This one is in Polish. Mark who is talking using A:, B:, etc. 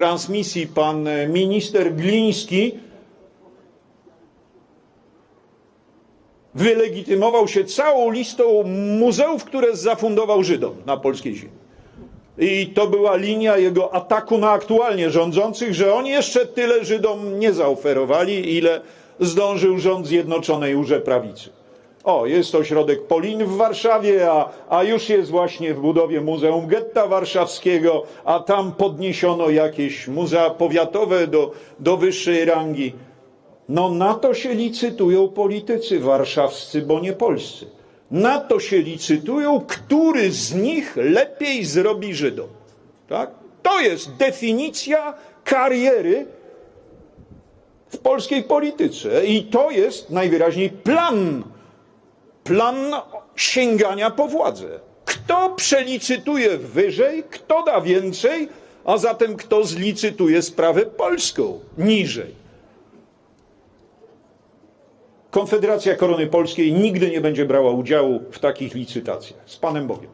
A: transmisji pan e, minister Gliński wylegitymował się całą listą muzeów, które zafundował Żydom na polskiej ziemi. I to była linia jego ataku na aktualnie rządzących, że oni jeszcze tyle Żydom nie zaoferowali, ile zdążył rząd Zjednoczonej Urze Prawicy. O, jest ośrodek Polin w Warszawie, a, a już jest właśnie w budowie Muzeum Getta Warszawskiego, a tam podniesiono jakieś muzea powiatowe do, do wyższej rangi. No na to się licytują politycy warszawscy, bo nie polscy. Na to się licytują, który z nich lepiej zrobi Żydom. Tak? To jest definicja kariery w polskiej polityce. I to jest najwyraźniej plan, plan sięgania po władzę. Kto przelicytuje wyżej, kto da więcej, a zatem kto zlicytuje sprawę polską niżej. Konfederacja Korony Polskiej nigdy nie będzie brała udziału w takich licytacjach. Z Panem Bogiem.